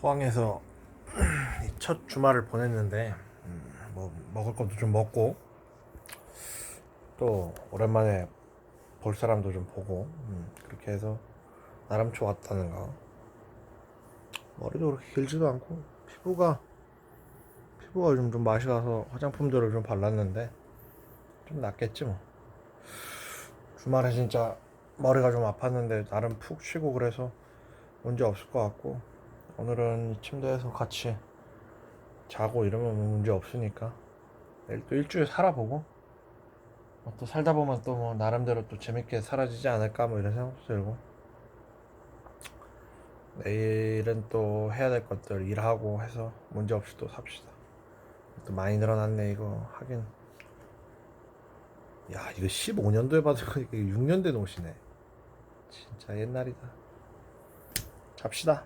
포항에서 이첫 주말을 보냈는데 음, 뭐 먹을 것도 좀 먹고 또 오랜만에 볼 사람도 좀 보고 음, 그렇게 해서 나름 좋았다는 거. 머리도 그렇게 길지도 않고 피부가 피부가 요즘 좀 맛이 가서 화장품들을 좀 발랐는데 좀 낫겠지 뭐. 주말에 진짜 머리가 좀 아팠는데 나름 푹 쉬고 그래서 문제 없을 것 같고 오늘은 이 침대에서 같이 자고 이러면 뭐 문제 없으니까 내일 또 일주일 살아보고 뭐또 살다 보면 또 뭐 나름대로 또 재밌게 사라지지 않을까 뭐 이런 생각도 들고 내일은 또 해야 될 것들 일하고 해서 문제 없이 또 삽시다. 또 많이 늘어났네 이거. 하긴. 야 이거 15년도에 받은 거 이게 6년 된 옷이네. 진짜 옛날이다. 잡시다